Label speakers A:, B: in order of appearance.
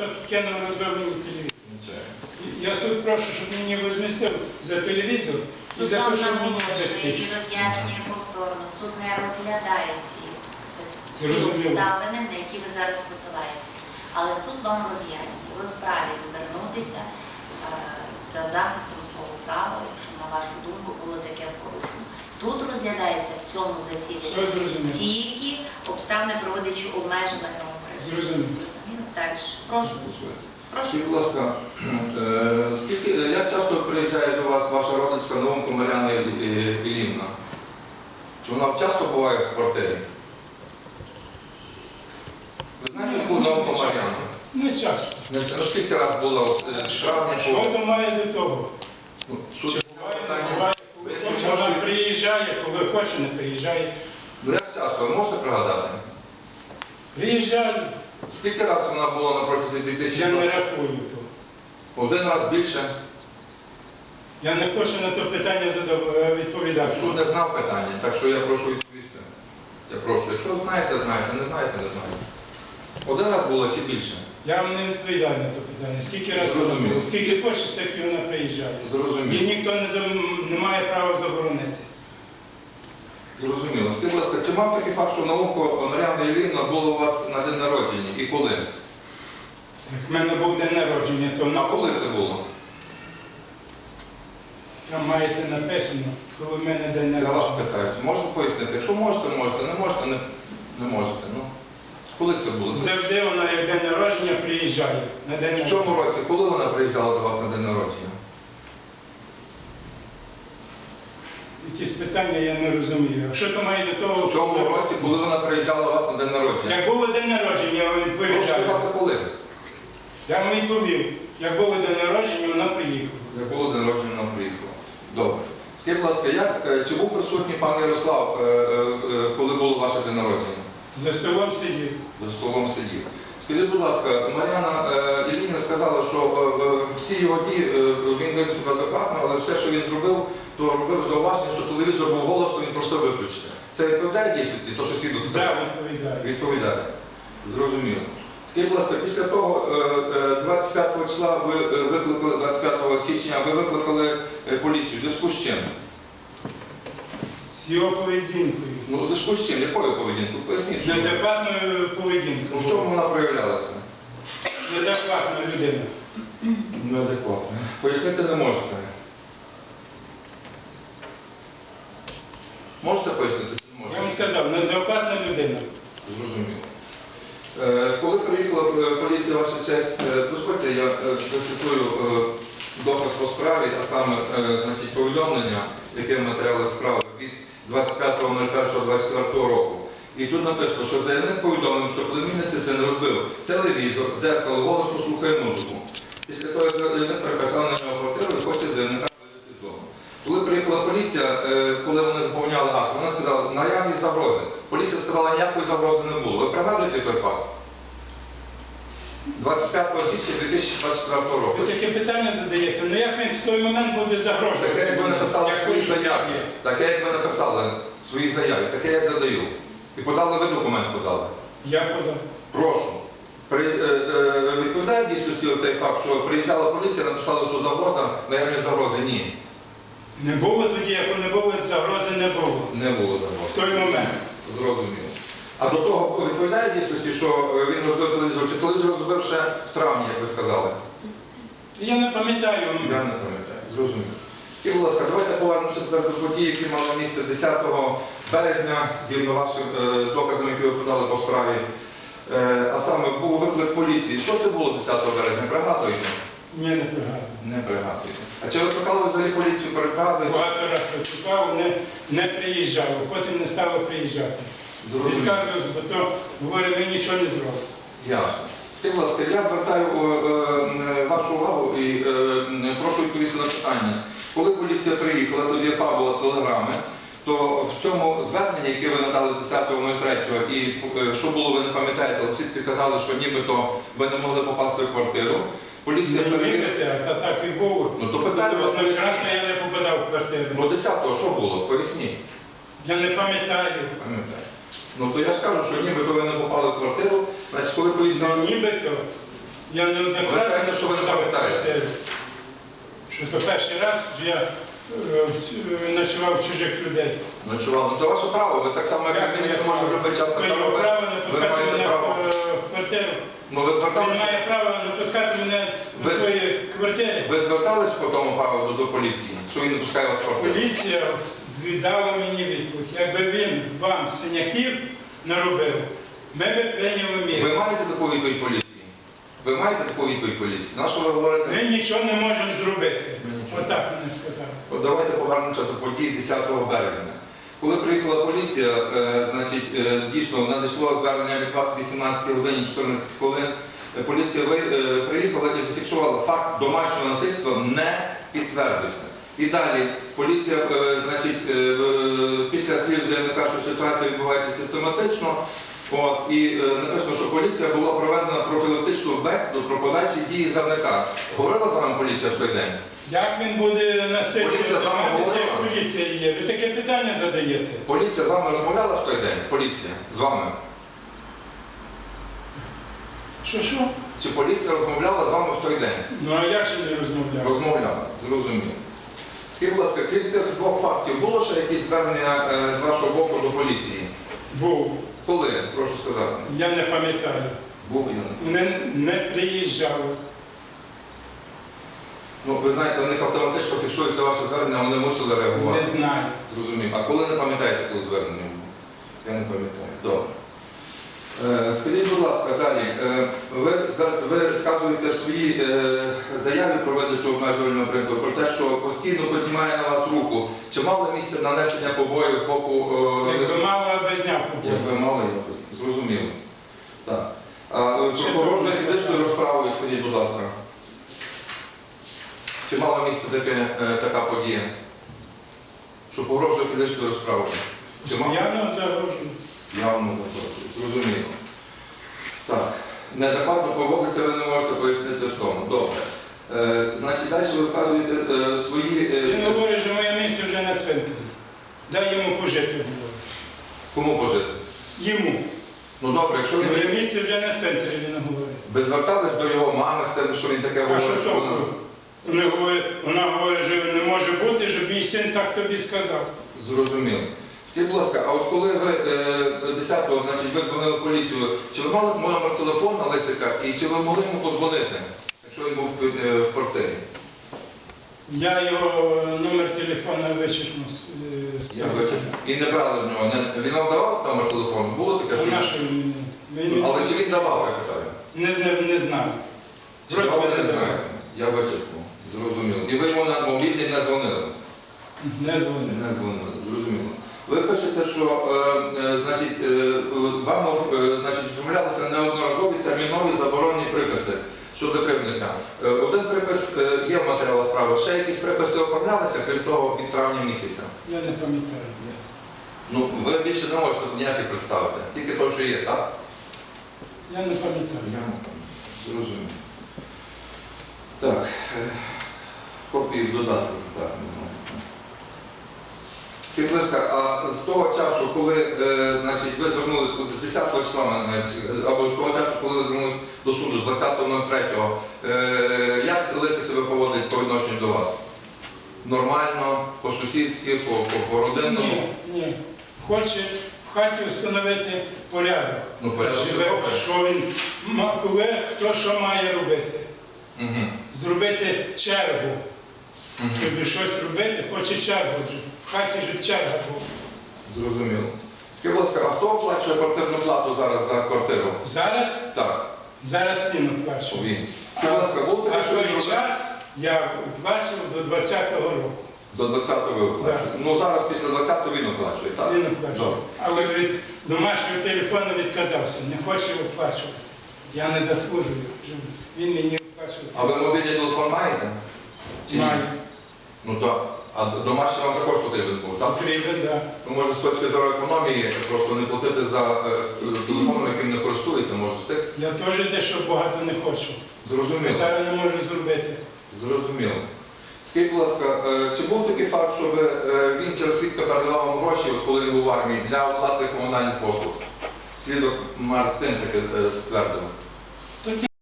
A: так кинув розбив телевізор. Я суд прошу, щоб мені возмістив за телевізор і за те, що мені
B: і роз'яснює повторно. Суд не розглядає ці, ці обставини, на які ви зараз посилаєтесь. Але суд вам роз'яснює. Ви вправі звернутися е, за захистом свого права, якщо на вашу думку було таке порушено. Тут розглядається в цьому засіданні тільки обставини проводячи обмежування окремо.
A: Зрозуміло.
B: Далі. Прошу. Прошу.
C: Будь ласка, е, скільки, як часто приїжджає до вас ваша родичка Новомко Мар'яна Ілі- Іллівна? Чи вона часто буває в квартирі? Ви знаєте, яку Новомко Мар'яна?
A: Не часто.
C: Ну, скільки раз була от, е, з травня
A: Що то має до того?
C: Ну,
A: Чи
C: суть
A: буває,
C: питання.
A: буває, коли
C: якщо
A: хоче, вона
C: можете-
A: приїжджає, коли хоче, не приїжджає.
C: Ну як часто, ви можете пригадати?
A: Приїжджає,
C: Скільки раз вона була на протязі
A: я не
C: 2000
A: рахую то.
C: Один раз більше?
A: Я не хочу на то питання задав- е, відповідати.
C: Суд не знав питання, так що я прошу відповісти. Я прошу, якщо знаєте, знаєте, не знаєте, не знаєте. Один раз було чи більше?
A: Я вам не відповідаю на це питання. Скільки разів
C: Зрозуміло.
A: Скільки хоче, стільки вона приїжджає.
C: Зрозуміло.
A: Її ніхто не, зам- не має права заборонити.
C: Зрозуміло. Скажіть, будь ласка, чи мав такий факт, що науку Мар'яна Іллівна було у вас на день народження і коли?
A: Як в мене був день народження, то
C: А коли це було?
A: там маєте написано, коли в мене день
C: Я вас
A: народження.
C: питаюся. Можете пояснити? Якщо можете, можете, не можете, не, не можете. Ну, коли це було?
A: Завжди вона як день народження приїжджає. На день
C: В
A: народження.
C: чому році? Коли вона приїжджала до вас на день народження?
A: Якісь питання я не розумію. А що то має до того?
C: В чому році, коли вона приїжджала у вас на день народження?
A: Як було день народження, я вам відповідаю. Я вам відповів. Як було день народження, вона приїхала.
C: Як було день народження, вона приїхала. Добре. Скажіть, будь ласка, як, е, чи був присутній пан Ярослав, е, е, коли було ваше день народження?
A: За столом сидів.
C: За столом сидів. Скажіть, будь ласка, Мар'яна е, Ілліна сказала, що е, всі його дії, е, він вів себе адекватно, але все, що він зробив, то робив зауваження, що телевізор був голос, то він просив виключити. Це відповідає дійсності, то що свідок сказав?
A: відповідаю.
C: Відповідає. Зрозуміло. Скажіть, будь ласка, після того е, е, 25 числа ви викликали, 25 січня ви викликали поліцію. Зв'язку з чим?
A: З його поведінкою.
C: Ну, в зв'язку з чим? Якою поведінкою? Поясніть. що?
A: Неадекватною поведінкою.
C: В чому вона проявлялася?
A: Неадекватна людина.
C: Неадекватно. Пояснити не можете. Можете пояснити? чи не
A: Я вам
C: можете?
A: сказав, неадекватна людина.
C: Зрозуміло. Е, Коли приїхала е, поліція, ваша честь, е, дозвольте, я е, зацитую е, доказ по справі, а саме е, значить, повідомлення, яке в матеріалі справи 25.01.24 року. І тут написано, що заявник повідомив, що племінниця син розбив телевізор, дзеркало, голосно слухає музику. Після того, як заявник приписав на нього квартиру, і хоче заявника вивезти з. Коли приїхала поліція, е, коли вони заповняли акт, вона сказала, наявність загрози. Поліція сказала, ніякої загрози не було. Ви пригадуєте той факт? 25 січня 2024 року.
A: Ви таке питання задаєте, ну як він в той момент буде загрожувати?
C: Таке, як ви написали в
A: Як
C: своїй заяві, таке, як ви написали в своїй заяві, таке я задаю. І подали ви документ подали.
A: Я подав.
C: Прошу. При, е, е, відповідає дійсності цей факт, що приїжджала поліція, написала, що загроза, наявність загрози. Ні,
A: Не було тоді, як не було, загрози не було.
C: не було
A: В той момент.
C: Зрозуміло. А до того відповідає дійсності, що е, він розбив телевізор, чи телевізор розбив ще в травні, як ви сказали?
A: Я не пам'ятаю.
C: Я не пам'ятаю. Зрозуміло. І, будь ласка, давайте повернемося тепер до події, які мали місце 10 березня, згідно вашим е, доказами, які ви подали по справі. Е, а саме був виклик поліції. Що це було 10 березня? Пригадуєте?
A: Ні, не пригадую.
C: Не пригадуєте. А чи викликали ви взагалі поліцію перед?
A: Багато разів викликав, не, не приїжджав, потім не стало приїжджати. Відказувався, бо то говорить, ви нічого не зробите.
C: Ясно. Скажіть, будь ласка, я звертаю е, е, вашу увагу і е, прошу відповісти на питання. Коли поліція приїхала, тоді є фабула телеграми, то в цьому зверненні, яке ви надали 10.03, і е, що було, ви не пам'ятаєте, але свідки казали, що нібито ви не могли попасти в квартиру. Поліція
A: Не
C: перевірила.
A: вірите, а та так і було.
C: Ну, то питання вас
A: Однократно я не попадав в квартиру.
C: Бо 10-го що було? Поясніть.
A: Я не пам'ятаю.
C: Пам'ятаю. Ну то я скажу, що нібито ви не попали в квартиру, значить коли
A: Ну,
C: поїздили.
A: нібито. Я
C: Ви
A: неоднократно
C: кажете, що ви не пам'ятаєте.
A: Що то перший раз я е, е, ночував чужих людей.
C: Ночував. Ну, то ваше право, ви так само, як
A: Як
C: мені
A: я
C: може
A: можу?
C: робити
A: а
C: так само ви,
A: право не
C: ви маєте
A: мене
C: право.
A: в е, в квартиру.
C: Ну, ви
A: Він
C: зверталися,
A: має право не пускати мене до
C: Ви-
A: своєї квартири.
C: ви звертались по тому поводу до поліції, що він не пускає вас в квартиру?
A: Поліція віддала мені відповідь. Якби він вам синяків наробив, ми би прийняли
C: Ви маєте таку відповідь поліції? Ви маєте таку відповідь поліції? На що ви говорите?
A: Ми нічого не можемо зробити.
C: Ми нічого.
A: Отак мені сказали.
C: От давайте повернемося до подій 10 березня. Коли приїхала поліція, е, значить, е, дійсно надійшло звернення від вас 18 годині 14 хвилин. Е, Поліція приїхала і зафіксувала факт домашнього насильства не підтвердився. І далі поліція, значить, після слів заявника, що ситуація відбувається систематично. От, і написано, що поліція була проведена профілактичну бесіду про подальші дії заявника. Говорила з вами поліція в той день?
A: Як він буде насильно
C: Поліція з вами
A: займатися, як
C: говорила?
A: поліція є? Ви таке питання задаєте?
C: Поліція з вами розмовляла в той день? Поліція з вами?
A: Що що?
C: Чи поліція розмовляла з вами в той день?
A: Ну а як же не розмовляв?
C: Розмовляла, зрозуміло. Скажіть, будь ласка, крім тих двох фактів, було ще якісь звернення е, з вашого боку до поліції?
A: Був.
C: Коли? Прошу сказати.
A: Я не пам'ятаю.
C: Був я.
A: Вони не приїжджали.
C: Ну, ви знаєте, у них автоматично фіксується ваше звернення, вони мусили реагувати.
A: Не знаю.
C: Зрозумів. А коли не пам'ятаєте, коли звернення? Я не пам'ятаю. Добре. Е, Скажіть, будь ласка, далі. Е, Ви, згад- ви вказуєте в своїй е, заяві про видачу обмежувального принципу про те, що постійно піднімає на вас руку. Чи мало місце нанесення побоїв з боку... е,
A: Якби мало, аби зняв.
C: Якби мало, якось. Зрозуміло. Так. А е,
A: Ще
C: про погроження
A: трохи.
C: розправою, скажіть, будь ласка. Чи мала місце таке, е, така подія? Що погрожує фізичною розправою? Чи мала?
A: Явно загрожую.
C: Явно запрошую. Зрозуміло. Так. Неадекватно поводиться, ви не можете пояснити в тому. Добре. Е, значить, далі ви вказуєте е, свої... е,
A: Ти говориш, що моє місце вже на центрі. Дай йому пожити.
C: Кому пожити?
A: Йому.
C: Ну добре, якщо він...
A: Моє місце вже на центрі, він говорить.
C: Ви звертались до його мами з тим, що він таке говорить?
A: що
C: що
A: толку? Вона говорить, вона говорить, що не може бути, щоб мій син так тобі сказав.
C: Зрозуміло. Скажіть, будь ласка, а от коли ви е, 10-го, значить, ви дзвонили в поліцію, чи ви мали номер телефону Лисика і чи ви могли йому подзвонити, якщо він був е, в квартирі?
A: Я його номер телефона е, з
C: Я витягнув. І не брали в нього. Він вам давав номер телефону? Було таке, що
A: А
C: він- Але чи він давав, я питаю?
A: не, не знаю.
C: Чи давав, не знаєте. Я вичерпнув. Зрозуміло. І ви йому на мобільний не дзвонили?
A: Не дзвонив.
C: Не дзвонили, зрозуміло. Ви пишете, що е, е, значить, е, вам е, значить, оформлялися неодноразові термінові заборонні приписи щодо кривдника. Е, один припис е, є в матеріалах справи, ще якісь приписи оформлялися, крім того, від травня місяця.
A: Я не пам'ятаю.
C: Ну, ви більше не можете ніяких представити, тільки то, що є, так?
A: Я не пам'ятаю.
C: Я не пам'ятаю. Зрозуміло. Так, копії додатку, так, не. Скажіть, будь ласка, а з того часу, коли е, значить, ви звернулися з 10 числа, навіть, або з того часу, коли ви звернулися до суду, з 20.03, е, як Лисик себе поводить по відношенню до вас? Нормально, по-сусідськи, по, по, по родинному?
A: Ні, ні. Хоче в хаті встановити порядок.
C: Ну, порядок
A: Живе,
C: добре.
A: що він ма- коли, хто що має робити.
C: Угу.
A: Зробити чергу. Щоб щось робити, хоче чергу. В хаті ж черга була.
C: Зрозуміло. Скажіть, будь ласка, а хто оплачує квартирну плату зараз за квартиру?
A: Зараз,
C: Так,
A: зараз він оплачує.
C: він. Скажіть, будь ласка, було
A: А
C: таке, що він
A: той
C: робив?
A: час я оплачував до 20-го року.
C: До 20-го ви оплачуєте.
A: Так.
C: Ну зараз після 20-го він оплачує, так?
A: Він оплачував.
C: Добре.
A: Але від домашнього телефону відказався, не хоче оплачувати. Я не заслужую. Він мені оплачував.
C: А ви мобільний телефон маєте? Чи ні?
A: Маю.
C: Ну так. А домашній вам також потрібен був, так?
A: Потрібен, так.
C: Ну, може, з точки зору економії, просто не платити за е, телефоном, яким не користується, може з тих.
A: Я теж дещо багато не хочу.
C: Зрозуміло.
A: зараз не можу зробити.
C: Зрозуміло. Скажіть, будь ласка, е, чи був такий факт, щоб е, він через свідка передавав вам гроші, от коли він був в армії, для оплати комунальних послуг? Свідок Мартин таке е, ствердив.